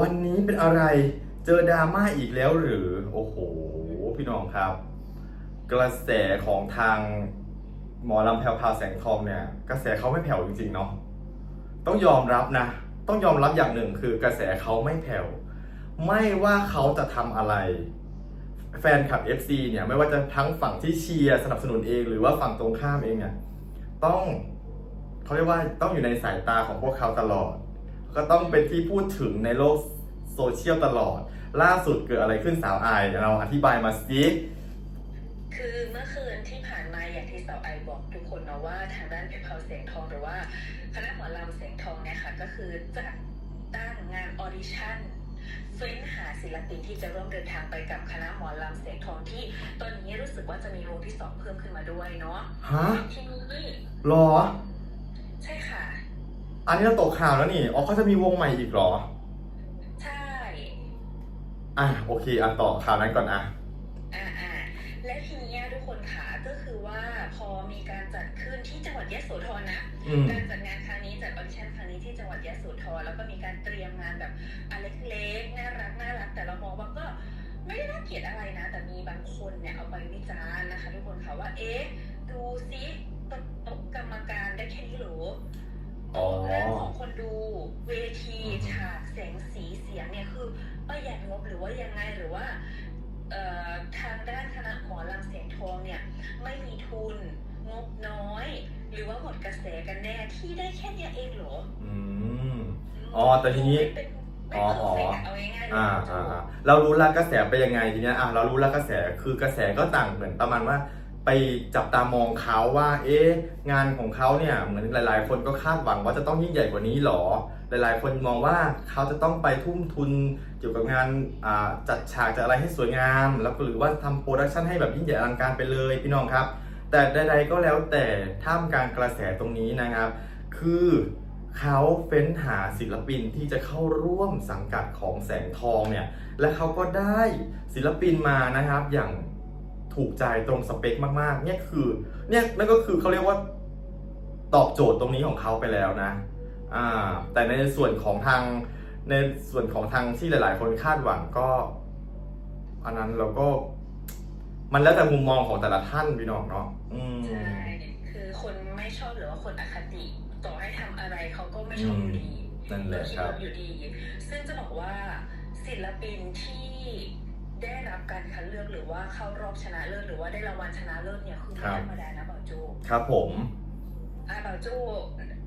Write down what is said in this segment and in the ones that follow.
วันนี้เป็นอะไรเจอดราม่าอีกแล้วหรือ โอ้โห พี่น้องครับ กระแสของทางหมอลำแพรวพาแสงทองเนี่ย กระแสเขาไม่แผ่วจริงๆเนาะต้องยอมรับนะ ต้องยอมรับอย่างหนึ่งคือกระแสเขาไม่แผ่วไม่ว่าเขาจะทำอะไร แฟนคลับ FC เนี่ยไม่ว่าจะทั้งฝั่งที่เชียร์สนับสนุนเองหรือว่าฝั่งตรงข้ามเองเนี่ยต้องเขาเรียกว่าต้องอยู่ในสายตาของพวกเขาตลอด ก็ต้องเป็นที่พูดถึงในโลกโซเชียลตลอด ล่าสุดเกิดอะไรขึ้นสาวอายเดี๋ยวเราอธิบายมาสิคือเมื่อคืนที่ผ่านมาอย่างที่สาวไอบอกทุกคนเนาะว่าทางด้านเพชรเผาเสียงทองหรือว่าคณะหมอลำเสียงทองเนี่ยค่ะก็คือจัดตั้งงานออดิชั่นเฟ้นหาศิลปินที่จะร่วมเดินทางไปกับคณะหมอลำเสียงทองที่ ตอนนี้รู้สึกว่าจะมีวงที่สองเพิ่มขึ้นมาด้วยเนาะฮะทีนี้หรอ ใช่ค่ะ อันนี้เราตกข่าวแล้วนี่ อ๋อเขาจะมีวงใหม่อีกเหรอ ใช่อะโอเคอะต่อข่าวนั้นก่อนอะ อ่าอ่าและทีนี้ทุกคนค่ะก็คือว่าพอมีการจัดขึ้นที่จังหวัดยะโสธรนะ อืม การจัดงานครั้งนี้จัดออดิชั่นครั้งนี้ที่จังหวัดยะโสธรแล้วก็มีการเตรียมงานแบบอันเล็กๆน่ารักน่ารักแต่เรามองว่าก็ไม่ได้น่าเกลียดอะไรนะ แต่มีบางคนเนี่ยเอาไปวิจารณ์นะคะ ทุกคนค่ะว่าเอ๊ะดูซิโต๊ะโต๊ะกรรมการได้แค่นี้เหรอ อ๋อ เรื่องของคนดูเวทีฉากแสงสีเสียงเนี่ยคือประหยัดงบหรือว่ายังไงหรือว่าเอ่อทางด้านคณะหมอลำเสียงทองเนี่ยไม่มีทุนงบน้อย หรือว่าหมดกระแสกันแน่ที่ได้แค่เนี้ยเองเหรออืม อ๋อแต่ทีนี้ไม่เป็นไม่อ๋อเพอ๋ออร์เฟกต์อะเอาง่ายๆอ่าอ่าอ่าเรารู้แล้วกระแสไปยังไงทีเนี้ยอะเรารู้แล้วกระแสคือกระแสก็ต่างเหมือนประมาณว่า ไปจับตามองเขาว่า เอ๊ะงานของเขาเนี่ยเหมือนหลาย ๆ คนก็คาดหวังว่าจะต้องยิ่งใหญ่กว่านี้หรอ หลาย ๆ คนมองว่าเขาจะต้องไปทุ่มทุนเกี่ยวกับงานจัดฉากจัดอะไรให้สวยงาม แล้วก็หรือว่าทำโปรดักชันให้แบบยิ่งใหญ่อลังการไปเลยพี่น้องครับ แต่ใด ๆ ก็แล้วแต่ท่ามกลางกระแสตรงนี้นะครับ คือเขาเฟ้นหาศิลปินที่จะเข้าร่วมสังกัดของแสงทองเนี่ย และเขาก็ได้ศิลปินมานะครับอย่าง ถูกใจตรงสเปคมากๆ เนี่ยคือ เนี่ยนั่นก็คือเขาเรียกว่าตอบโจทย์ตรงนี้ของเขาไปแล้วนะ อ่า แต่ในส่วนของทางในส่วนของทางที่หลาย ๆ คนคาดหวังก็ อันนั้นเราก็ มันแล้วแต่มุมมองของแต่ละท่านพี่น้องเนาะอืมใช่ คือคนไม่ชอบหรือว่าคนอคติ ต่อให้ทำอะไรเขาก็ไม่ชอบอยู่ดีนั่นแหละคิดครับลบอยู่ดี ซึ่งจะบอกว่าศิลปินที่ ได้รับการคัดเลือกหรือว่าเข้ารอบชนะเลิศหรือว่าได้รางวัลชนะเลิศเนี่ยคือไม่ธรรมดานะบ่าวโจครับผมอ่าบ่าวโจ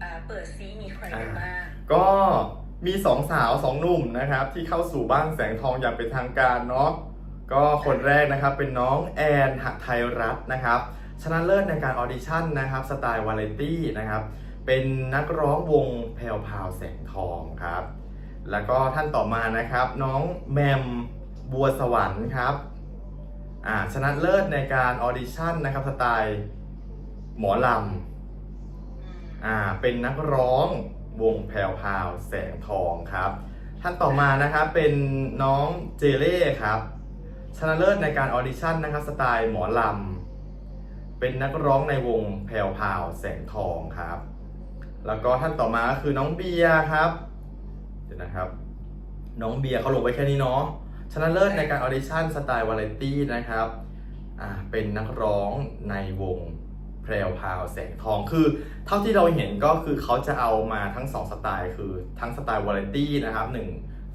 อ่าเปิดซีมีใครกันบ้างก็มีสองสาวสองหนุ่มนะครับ ที่เข้าสู่บ้านแสงทองอย่างเป็นทางการเนาะก็คนแรกนะครับเป็นน้องแอนหัไทยรัตน์นะครับชนะเลิศในการออดิชั่นนะครับสไตล์วาไรตี้นะครับเป็นนักร้องวงแพรวพราวแสงทองครับ แล้วก็ท่านต่อมานะครับ น้องแมม บัวสวรรค์ครับอ่าชนะเลิศในการออดิชั่นนะครับสไตล์หมอลำอ่าเป็นนักร้องวงแพรวพาวแสงทองครับ ท่านต่อมานะครับเป็นน้องเจเล่ครับ ชนะเลิศในการออดิชั่นนะครับสไตล์หมอลำเป็นนักร้องในวงแพรวพาวแสงทองครับ แล้วก็ท่านต่อมาก็คือน้องเบียร์ครับเดี๋ยวนะครับ น้องเบียร์เขาลงไว้แค่นี้เนาะ ชนะเลิศในการออดิชั่นสไตล์วาไรตี้นะครับเป็นนักร้องในวงแพรวพาวแสงทองคือ เท่าที่เราเห็นก็คือเขาจะเอามาทั้งสองสไตล์ คือทั้งสไตล์วาไรตี้นะครับหนึ่ง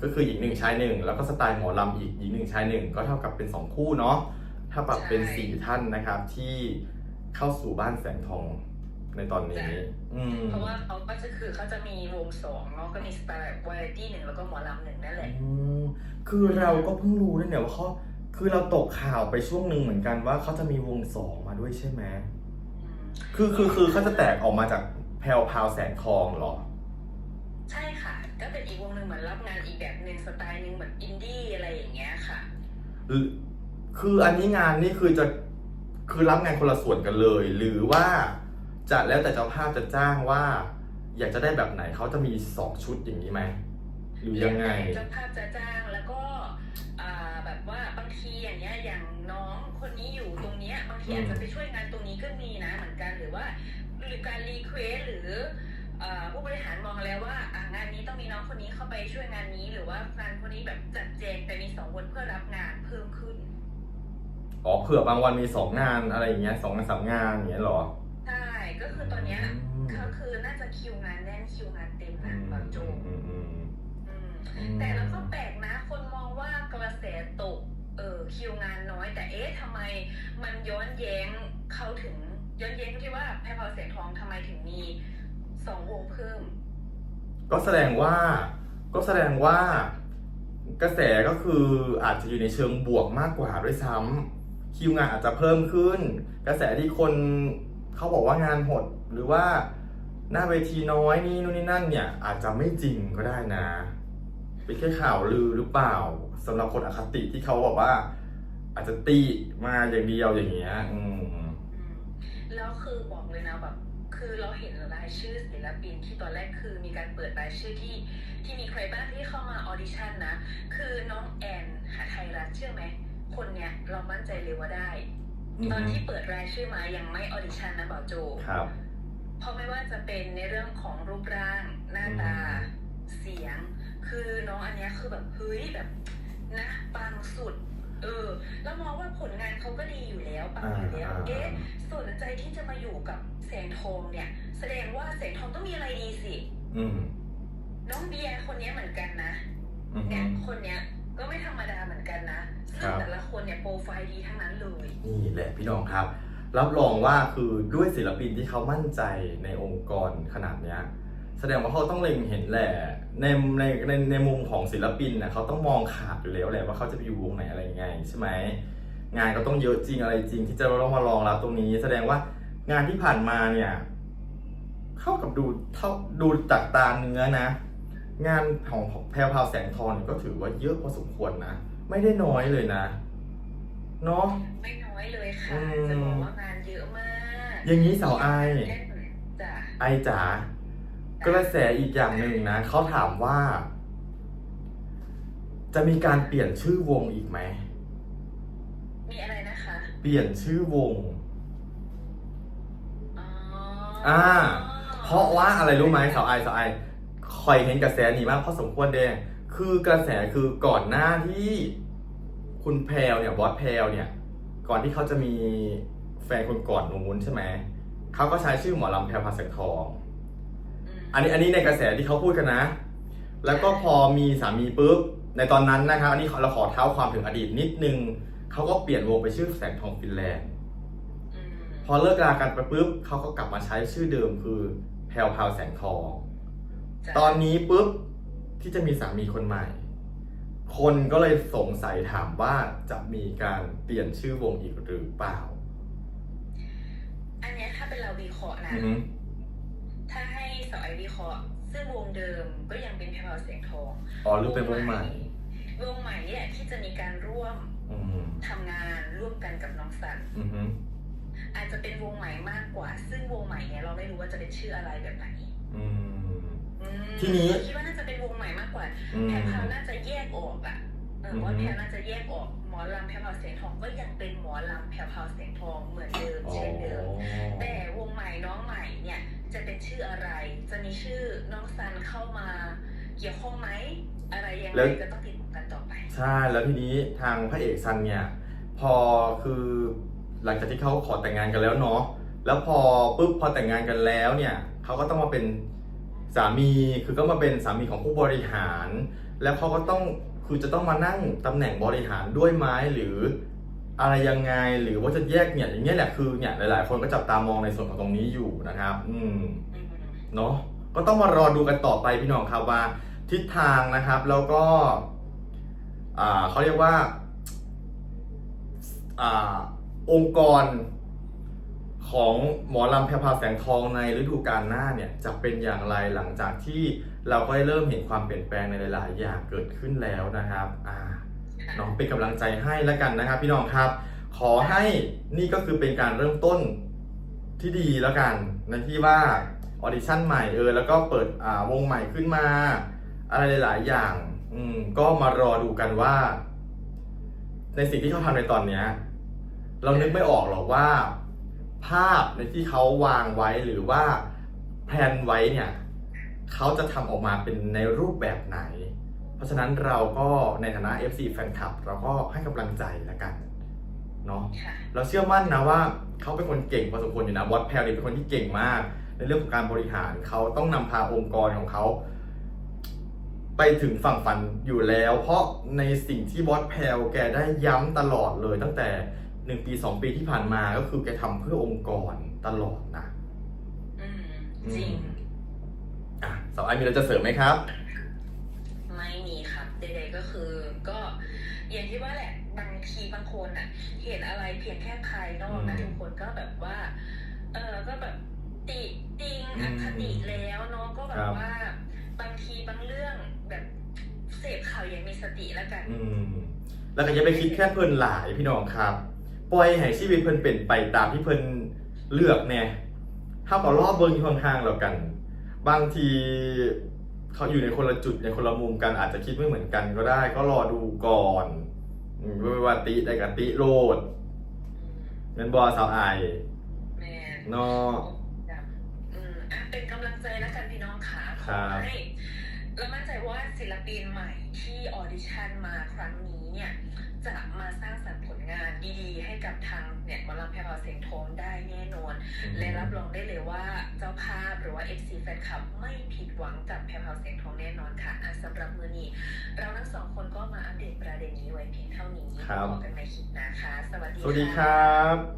ก็คือหญิงหนึ่งชายหนึ่งแล้วก็สไตล์หมอลำอีกหญิงหนึ่งชายหนึ่งก็เท่ากับเป็นสองคู่เนาะถ้าปรับเป็นใช่สี่ท่านนะครับที่เข้าสู่บ้านแสงทอง ในตอนนี้ อืมเพราะว่าเขาก็จะคือเขาจะมีวงสองเนาะก็มีสไตล์วาไรตี้หนึ่งแล้วก็หมอลำหนึ่งนั่นแหละอืมคือเราก็เพิ่งรู้นะเนี่ยว่าเขาคือเราตกข่าวไปช่วงหนึ่งเหมือนกันว่าเขาจะมีวงสองมาด้วยใช่ไหมอืมคือคือคือเขาจะแตกออกมาจากแพลวพราวแสงทองเหรอ ใช่ค่ะ ก็เป็นอีกวงหนึ่งเหมือนรับงานอีกแบบหนึ่งสไตล์หนึ่งเหมือนอินดี้อะไรอย่างเงี้ยค่ะหรือคืออันนี้งานนี่คือจะคือรับงานคนละส่วนกันเลย หรือว่า จะแล้วแต่เจ้าภาพจะจ้างว่า อยากจะได้แบบไหนเขาจะมีสองชุดอย่างนี้ไหมหรือยังไงเจ้าภาพจะจ้างแล้วก็อ่าแบบว่าบางทีอย่างเงี้ยอย่างน้องคนนี้อยู่ตรงเนี้ยบางทีอืมอาจจะไปช่วยงานตรงนี้ก็มีนะเหมือนกันหรือว่าหรือการรีเควสหรือเอ่อผู้บริหารมองแล้วว่าอะงานนี้ต้องมีน้องคนนี้เข้าไปช่วยงานนี้ หรือว่างานคนนี้แบบจัดแจงแต่มีสองคนเพื่อรับงานเพิ่มขึ้นอ๋อเผื่อบางวันมีสองงานอะไรอย่างเงี้ยสองงานสามงานอย่างเงี้ยเหรอใช่ ก็คือตอนเนี้ยอืมก็คือน่าจะคิวงานแน่นคิวงานเต็มนะบางโจอืมอืมอืมอืมแต่แล้วก็แปลกนะ คนมองว่ากระแสตก เออคิวงานน้อย แต่เอ๊ะทำไมมันย้อนแย้งเขาถึง ย้อนแย้งที่ว่าแพรพราวแสงทองทำไมถึงมีสองวงเพิ่ม ก็แสดงว่า ก็แสดงว่ากระแสก็คืออาจจะอยู่ในเชิงบวกมากกว่าด้วยซ้ำคิวงานอาจจะเพิ่มขึ้น กระแสที่คน เขาบอกว่างานหดหรือว่าหน้าเวทีน้อยนี่นู่นนี่นั่นเนี่ย อาจจะไม่จริงก็ได้นะ เป็นแค่ข่าวลือหรือเปล่าสำหรับคนอคติที่เขาบอกว่า อาจจะตีมาอย่างเดียวอย่างเงี้ยอืมอืมแล้วคือบอกเลยนะแบบคือเราเห็นรายชื่อศิลปินที่ตอนแรกคือมีการเปิดรายชื่อที่ที่มีใครบ้างที่เข้ามาออดิชั่นนะ คือน้องแอนหาไทยรัฐเชื่อไหมคนเนี้ยเรามั่นใจเลยว่าได้ ตอนที่เปิดรายชื่อมายังไม่ออดิชั่นนะบ่าวโจครับ เพราะไม่ว่าจะเป็นในเรื่องของรูปร่าง หน้าตาอืมเสียง คือน้องอันเนี้ยคือแบบเฮ้ยแบบนะปังสุด เออ แล้วมองว่าผลงานเขาก็ดีอยู่แล้วปังอยู่แล้วอ่าเอ๊ะสนใจที่จะมาอยู่กับแสงทองเนี่ย แสดงว่าแสงทองต้องมีอะไรดีสิอืมน้องเบียร์คนเนี้ยเหมือนกันนะอืมเนี่ยคนเนี้ยก็ไม่ธ ไฟล์ดีทั้งนั้นเลย นี่แหละพี่น้องครับ รับรองว่าคือด้วยศิลปินที่เขามั่นใจในองค์กรขนาดเนี้ยแสดงว่าเขาต้องเล็งเห็นแหละในในในในมุมของศิลปินนะเขาต้องมองขาดอยู่แล้วแหละว่าเขาจะไปอยู่วงไหนอะไรยังไงใช่ไหมงานก็ต้องเยอะจริงอะไรจริงที่จะต้องมารองรับตรงนี้ แสดงว่างานที่ผ่านมาเนี่ยเข้ากับดูเท่าดูจากตาเนื้อนะ งานของแพรวพราวแสงทองก็ถือว่าเยอะพอสมควรนะ ไม่ได้น้อยเลยนะ เนาะ ไม่น้อยเลยค่ะอืมจะบอกว่างานเยอะมากอย่างนี้สาวไอเล่นจ้ะไอจ๋ากระแสอีกอย่างหนึ่งนะเขาถามว่า จะมีการเปลี่ยนชื่อวงอีกไหม มีอะไรนะคะ เปลี่ยนชื่อวงอ๋ออ่า เพราะว่าอะไรรู้ไหมสาวไอสาวไอคอยเห็นกระแสนี้มากพอสมควรเด้คือกระแสคือก่อนหน้าที่ คุณแพลวเนี่ยบอสแพลวเนี่ย ก่อนที่เขาจะมีแฟนคนก่อนนู้นใช่ไหมเขาก็ใช้ชื่อหมอลำแพลวพาแสงทองมอันนี้อันนี้ในกระแสที่เขาพูดกันนะ แล้วก็พอมีสามีปุ๊บในตอนนั้นนะครับอันนี้เราขอเท้าความถึงอดีตนิดนึงเขาก็เปลี่ยนวงไปชื่อแสงทองฟินแลนด์อืมพอเลิกรากันไปปุ๊บเขาก็กลับมาใช้ชื่อเดิมคือแพลวพราวแสงทองจ้ะตอนนี้ปุ๊บที่จะมีสามีคนใหม่ คนก็เลยสงสัยถามว่าจะมีการเปลี่ยนชื่อวงอีกหรือเปล่า อันเนี้ยถ้าเป็นเราวิเคราะห์นะ อือฮึถ้าให้สาวไอวิเคราะห์ซึ่งวงเดิมก็ยังเป็นแพรวเสียงทองอ๋อหรือเป็นวงใหม่ วงใหม่เนี่ยที่จะมีการร่วมอืมทำงานร่วมกันกับน้องสัน อือฮึอาจจะเป็นวงใหม่มากกว่า ซึ่งวงใหม่เนี่ยเราไม่รู้ว่าจะเป็นชื่ออะไรแบบไหน อืมอืม ทีนี้คิดว่าน่าจะเป็นวงใหม่มากกว่าอืมแพรพราวน่าจะแยกออกอะเอออือฮึว่าแพรน่าจะแยกออกหมอลำแพรพราวเสียงทองก็ยังเป็นหมอลำแพรพราวเสียงทองเหมือนเดิมอ๋อเช่นเดิมแต่วงใหม่น้องใหม่เนี่ยจะเป็นชื่ออะไร จะมีชื่อน้องซันเข้ามาเกี่ยวข้องไหมอะไรยังไงก็ต้องติดตามกันต่อไป ใช่แล้วทีนี้ทางพระเอกซันเนี่ยพอคือหลังจากที่เขาขอแต่งงานกันแล้วเนาะแล้วพอปุ๊บพอแต่งงานกันแล้วเนี่ยเขาก็ต้องมาเป็น สามีคือก็มาเป็นสามีของผู้บริหาร แล้วเขาก็ต้องคือจะต้องมานั่งตำแหน่งบริหารด้วยไหมหรืออะไรยังไงหรือว่าจะแยกเนี่ยอย่างเงี้ยแหละคือเนี่ยหลาย ๆ คนก็จับตามองในส่วนของตรงนี้อยู่นะครับ อืมอืมเนาะก็ต้องมารอดูกันต่อไปพี่น้องครับว่า ทิศทางนะครับ แล้วก็อ่าเขาเรียกว่าอ่าองค์กร ของหมอลำแพรวพราวแสงทองในฤดูกาลหน้าเนี่ยจะเป็นอย่างไรหลังจากที่เราก็ได้เริ่มเห็นความเปลี่ยนแปลงในหลายๆ อย่างเกิดขึ้นแล้วนะครับอ่าค่ะเนาะเป็นกำลังใจให้แล้วกันนะครับ พี่น้องครับ ขอให้นี่ก็คือเป็นการเริ่มต้นที่ดีแล้วกันในที่ว่าออดิชั่นใหม่เออแล้วก็เปิดอ่าวงใหม่ขึ้นมา อะไรหลายๆอย่าง อืมก็มารอดูกันว่า ในสิ่งที่เขาทำในตอนเนี้ย เรานึกไม่ออกหรอกว่า ภาพในที่เขาวางไว้หรือว่าแพลนไว้เนี่ยเขาจะทำออกมาเป็นในรูปแบบไหน เพราะฉะนั้นเราก็ในฐานะ FC แฟนคลับ เราก็ให้กำลังใจแล้วกันเนาะค่ะเราเชื่อมั่นนะว่าเขาเป็นคนเก่งพอสมควรอยู่นะวอตแพลนี่เป็นคนที่เก่งมาก ในเรื่องของการบริหารเขาต้องนำพาองค์กรของเขาไปถึงฝั่งฝันอยู่แล้ว เพราะในสิ่งที่วอตแพลแกได้ย้ำตลอดเลยตั้งแต่ หนึ่งปีสองปีที่ผ่านมาก็คือแกทำเพื่อองค์กรตลอดนะอืมจริง อะสาวไอมีอะไรจะเสริมไหมครับ ไม่มีครับใดๆก็คือก็อย่างที่ว่าแหละบางทีบางคนอะ เห็นอะไรเพียงแค่ภายนอกนะอืมทุกคนก็แบบว่า เออก็แบบติติงอือมคติแล้วเนาะก็แบครับบว่า บางทีบางเรื่องแบบเสพข่าวอย่างมีสติแล้วกัน อืม แล้วก็อย่าไปคิดแค่เพิ่นหลายพี่น้องครับ ปล่อยให้ชีวิตเพิ่นเป็นไปตามที่เพิ่นเลือกแน่ถ้าก็รอบเบิ้งอยู่ห่างๆแล้วกัน บางทีเขาอยู่ในคนละจุดในคนละมุมกันอาจจะคิดไม่เหมือนกันก็ได้ ก็รอดูก่อนอืมไม่ว่าติได้กับติโลดเงินบอสาวไอแม่เนาะอืมอะเป็นกำลังใจแล้วกันพี่น้องขาขครัอบให้ แล้วมั่นใจว่าศิลปินใหม่ที่ออดิชั่นมาครั้งนี้เนี่ยจะมาสร้างสรรค์ผลงานดีๆ ให้กับทางเนี่ยหมอลำแพรวาเสียงทองได้แน่นอน และรับรองได้เลยว่าเจ้าภาพหรือว่า FC แฟนคลับไม่ผิดหวังกับแพรวาเสียงทองแน่นอนค่ะอะสำหรับมือนี้เราทั้งสองคนก็มาอัปเดตประเด็นนี้ไว้เพียงเท่านี้ครับพบกันในคลิปหนะคะ สวัสดีสวัสดีคค่ะรับ